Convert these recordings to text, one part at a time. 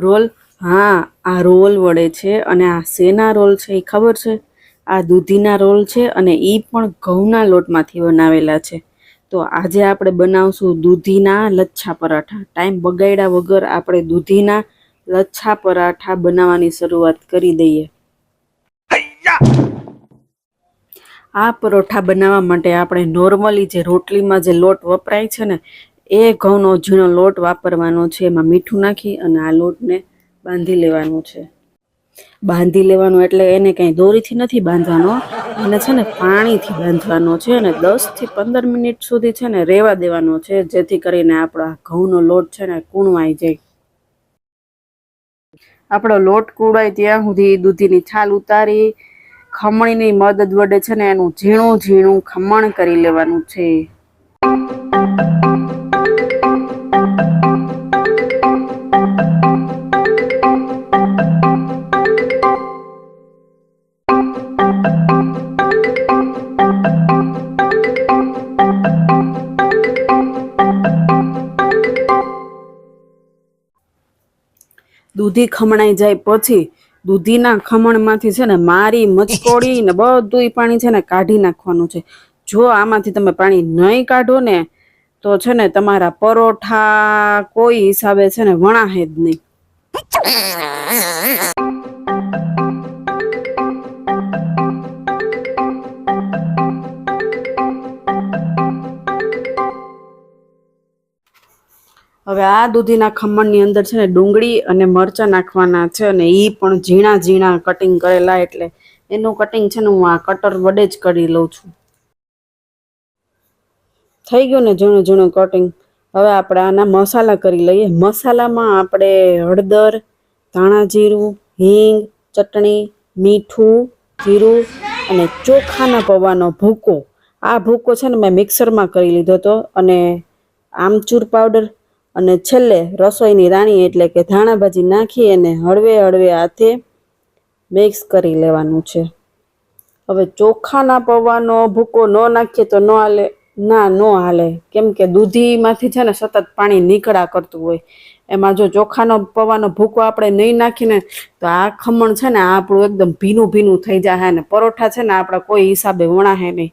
Role? હા આ role વડે છે અને આ શેના રોલ છે એ ખબર છે? આ દૂધીના રોલ છે અને એ પણ ઘઉંના લોટમાંથી બનાવેલા છે. તો આજે આપણે બનાવશું દૂધીના લચ્છા પરાઠા. ટાઈમ બગાડ્યા વગર આપણે દૂધીના લચ્છા પરાઠા બનાવવાની શરૂઆત કરી દઈએ. આ પરોઠા બનાવવા માટે આપણે નોર્મલી જે રોટલીમાં જે લોટ વપરાય છે ને એ ઘઉંનો ઝીણો લોટ વાપરવાનો છે. એમાં મીઠું નાખી અને આ લોટને બાંધી લેવાનું છે. બાંધી લેવાનું એટલે એને કંઈ દોરીથી નથી બાંધવાનો. એને છે ને પાણીથી બાંધવાનો છે અને દસથી પંદર મિનિટ સુધી છે ને રહેવા દેવાનો છે. જેથી કરીને આપણો ઘઉંનો લોટ છે ને કૂણવાઈ જાય. આપણો લોટ કૂડાય ત્યાં સુધી દૂધીની છાલ ઉતારી, ખમણીની મદદ વડે છે ને એનું ઝીણું ઝીણું ખમણ કરી લેવાનું છે. દૂધી ખમણાઈ જાય પછી દૂધીના ખમણમાંથી છે ને મારી મચકોડી ને બધું પાણી છે ને કાઢી નાખવાનું છે. જો આમાંથી તમે પાણી નહીં કાઢો ને તો છે ને તમારા પરોઠા કોઈ હિસાબે છે ને વણાહે જ નહીં. હવે આ દૂધીના ખમણની અંદર છે ને ડુંગળી અને મરચાં નાખવાના છે અને એ પણ ઝીણા ઝીણા કટિંગ કરેલા એટલે એનું કટિંગ છે ને હું આ કટર વડે જ કરી લઉં છું. થઈ ગયું ને ઝીણું ઝીણું કટિંગ હવે આપણે આના મસાલા કરી લઈએ. મસાલામાં આપણે હળદર, ધાણા જીરું, હિંગ, ચટણી, મીઠું, જીરું અને ચોખાના પૌવાનો ભૂકો. આ ભૂકો છે ને મેં મિક્સરમાં કરી લીધો હતો અને આમચૂર પાવડર અને છેલ્લે રસોઈની રાણી એટલે કે ધાણા ભાજી નાખી અને હળવે હળવે હાથે મિક્સ કરી લેવાનું છે. હવે ચોખાના પૌવાનો ભૂકો ન નાખીએ તો ન હાલે. ના, ન હાલે. કેમ કે દૂધીમાંથી છે ને સતત પાણી નીકળા કરતું હોય. એમાં જો ચોખાનો પૌવાનો ભૂકો આપણે નહીં નાખીને, તો આ ખમણ છે ને આપણું એકદમ ભીનું ભીનું થઈ જાય ને. પરોઠા છે ને આપણા કોઈ હિસાબે વણાહે નહીં.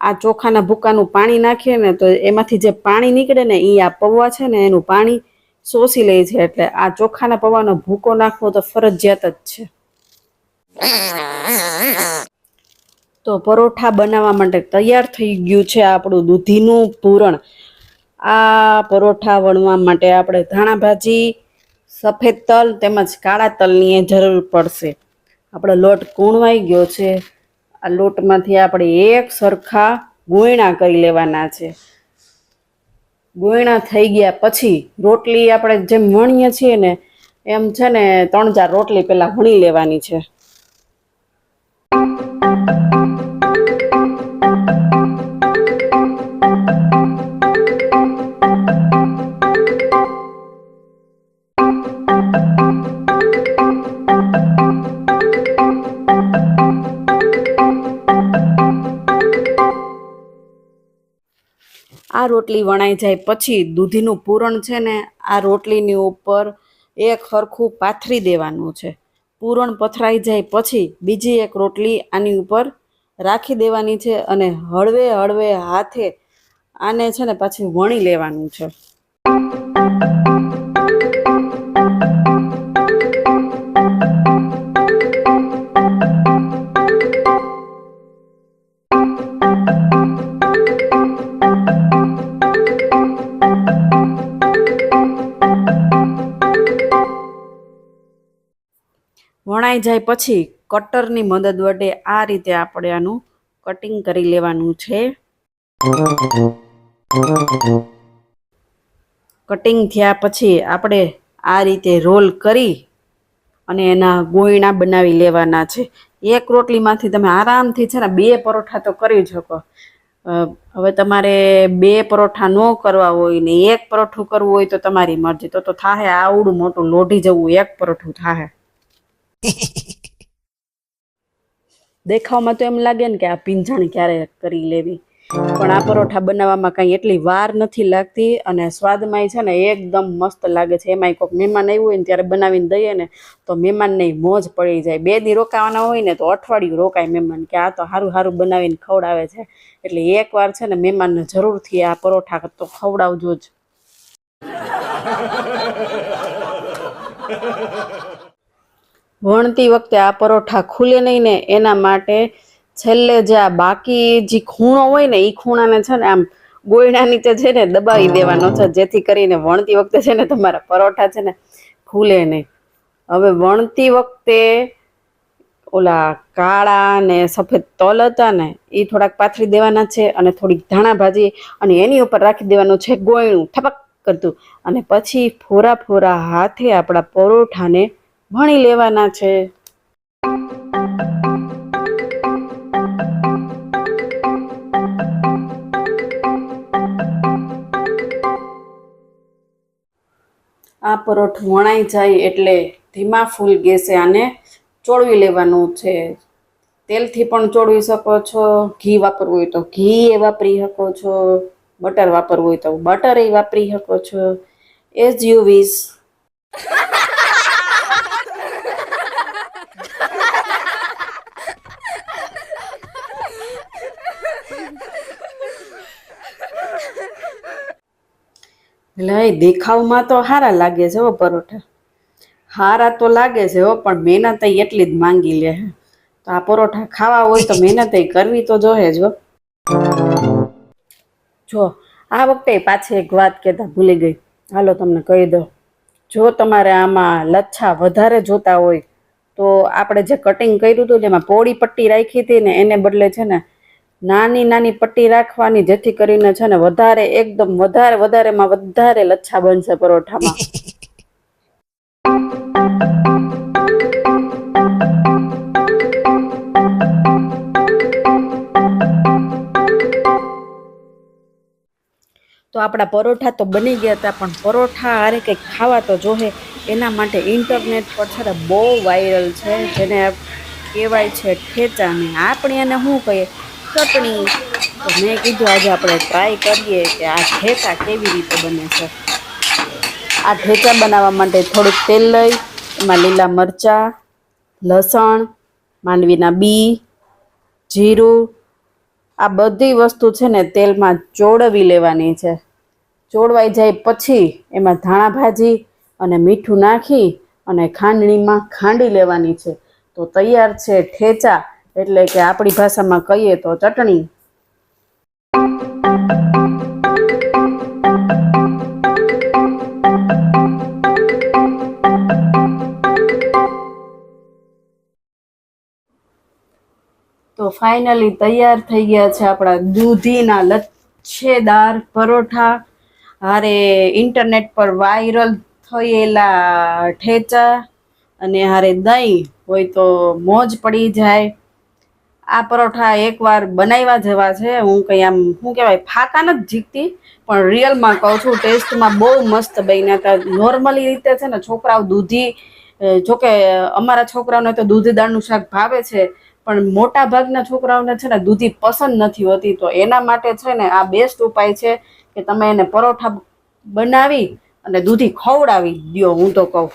આ ચોખાના ભૂકાનું પાણી નાખીએ ને, તો એમાંથી જે પાણી નીકળે ને એ આ પૌવા છે ને, એનું પાણી શોષી લે છે. એટલે આ ચોખાના પૌવાનો ભૂકો નાખવો તો ફરજિયાત જ છે. તો પરોઠા બનાવવા માટે તૈયાર થઈ ગયું છે આપણું દૂધીનું પૂરણ. આ પરોઠા વણવા માટે આપણે ધાણા ભાજી, સફેદ તલ તેમજ કાળા તલની જરૂર પડશે. આપણો લોટ કૂણવાઈ ગયો છે. આ લોટમાંથી આપણે એક સરખા ગોયણા કરી લેવાના છે. ગોયણા થઈ ગયા પછી રોટલી આપણે જેમ વણીએ છીએ ને એમ છે ને ત્રણ ચાર રોટલી પહેલાં વણી લેવાની છે. આ રોટલી વણાઈ જાય પછી દૂધીનું પૂરણ છે ને, આ રોટલીની ઉપર એક સરખું પાથરી દેવાનું છે. પૂરણ પથરાઈ જાય પછી બીજી એક રોટલી આની ઉપર રાખી દેવાની છે અને હળવે હળવે હાથે આને છે ને પાછી વણી લેવાનું છે. વણાઈ જાય પછી કટરની મદદ વડે આ રીતે આપણે આનું કટિંગ કરી લેવાનું છે. કટિંગ થયા પછી આપણે આ રીતે રોલ કરી અને એના ગોયણા બનાવી લેવાના છે. એક રોટલીમાંથી તમે આરામથી છે ને બે પરોઠા તો કરી શકો. હવે તમારે બે પરોઠા ન કરવા હોય ને એક પરોઠું કરવું હોય તો તમારી મરજી. તો તો થાહે આવડું મોટું લોઢી જવું એક પરોઠું થાહે. દેખાવમાં તો એમ લાગે ને કે આ પીંછણ ક્યારે કરી લેવી. પણ આ પરોઠા બનાવવામાં કાંઈ એટલી વાર નથી લાગતી અને સ્વાદમાંય છે ને એકદમ મસ્ત લાગે છે. એમાંય કોઈક મહેમાન આવ્યું હોય ને ત્યારે બનાવીને દઈએ ને તો મહેમાનને મોજ પડી જાય. બે દી રોકાવાના હોય ને તો અઠવાડિયું રોકાય મહેમાન કે આ તો સારું સારું બનાવીને ખવડાવે છે. એટલે એકવાર છે ને મહેમાનને જરૂરથી આ પરોઠા તો ખવડાવજો જ. વણતી વખતે આ પરોઠા ખુલે નહીં ને એના માટે છેલ્લે જે આ બાકી જે ખૂણો હોય ને એ ખૂણાને છે ને આમ ગોયણા નીચે છે ને દબાવી દેવાનો છે જેથી કરીને વણતી વખતે છે ને તમારા પરોઠા છે ને ખુલે નહીં. હવે વણતી વખતે ઓલા કાળા ને સફેદ તલ હતા ને એ થોડાક પાથરી દેવાના છે અને થોડીક ધાણા ભાજી અને એની ઉપર રાખી દેવાનું છે ગોયણું થપક કરતું. અને પછી ફોરા ફોરા હાથે આપણા પરોઠાને વણી લેવાના છે. આ પરોઠ વણાઈ જાય એટલે ધીમા ફૂલ ગેસે આને ચોળવી લેવાનું છે. તેલથી પણ ચોળવી શકો છો. ઘી વાપરવું હોય તો ઘી એ વાપરી શકો છો. બટર વાપરવું હોય તો બટર એ વાપરી શકો છો. એઝ યુ વિશ લઈ દેખાવમાં તો સારા લાગે છે હો પરોઠા. હારા તો લાગે છે હો, પણ મહેનત એટલી જ માંગી લે હે. તો આ પરોઠા ખાવા હોય તો મહેનત કરવી તો જોહે જો જો, આ વખતે પાછી એક વાત કહેતા ભૂલી ગઈ. હાલો તમને કહી દો જો તમારે આમાં લચ્છા વધારે જોતા હોય, તો આપણે જે કટિંગ કર્યું હતું એમાં પોળી પટ્ટી રાખી હતી ને એને બદલે છે ને નાની નાની પટ્ટી રાખવાની, જેથી કરીને છે ને વધારે એકદમ વધારે વધારેમાં વધારે લચ્છા બનશે પરોઠામાં. તો આપણા પરોઠા તો બની ગયા હતા, પણ પરોઠા હારે કંઈક ખાવા તો જોહે. એના માટે ઇન્ટરનેટ પર છે ને બહુ વાયરલ છે, જેને કહેવાય છે ઠેચા ને આપણે એને શું કહીએ? ચટણી. તો મેં કીધું આજે આપણે ટ્રાય કરીએ કે આ ઠેચા કેવી રીતે બને છે. આ ઠેચા બનાવવા માટે થોડુંક તેલ લઈ, એમાં લીલા મરચાં, લસણ, માંડવીના બી, જીરું, આ બધી વસ્તુ છે ને તેલમાં ચોળવી લેવાની છે. ચોળવાઈ જાય પછી એમાં ધાણા ભાજી અને મીઠું નાખી અને ખાંડણીમાં ખાંડી લેવાની છે. તો તૈયાર છે ઠેચા એટલે કે આપણી ભાષામાં કહીએ તો ચટણી. તો ફાઇનલી તૈયાર થઈ ગયા છે આપણા દૂધીના લચ્છેદાર પરોઠા. હારે ઇન્ટરનેટ પર વાયરલ થયેલા ઠેચા અને હારે દહીં, હોય તો મોજ પડી જાય. આ પરોઠા એકવાર બનાવ્યા જેવા છે. હું કંઈ આમ, શું કહેવાય, ફાકા નથી જીતતી પણ રિયલમાં કહું છું, ટેસ્ટમાં બહુ મસ્ત બન્યા હતા. નોર્મલી રીતે છે ને, છોકરાઓ દૂધી જોકે અમારા છોકરાઓને તો દૂધી દાળનું શાક ભાવે છે, પણ મોટા ભાગના છોકરાઓને છે ને, દૂધી પસંદ નથી હોતી. તો એના માટે છે ને, આ બેસ્ટ ઉપાય છે કે તમે એને પરોઠા બનાવી અને દૂધી ખવડાવી દ્યો, હું તો કહું.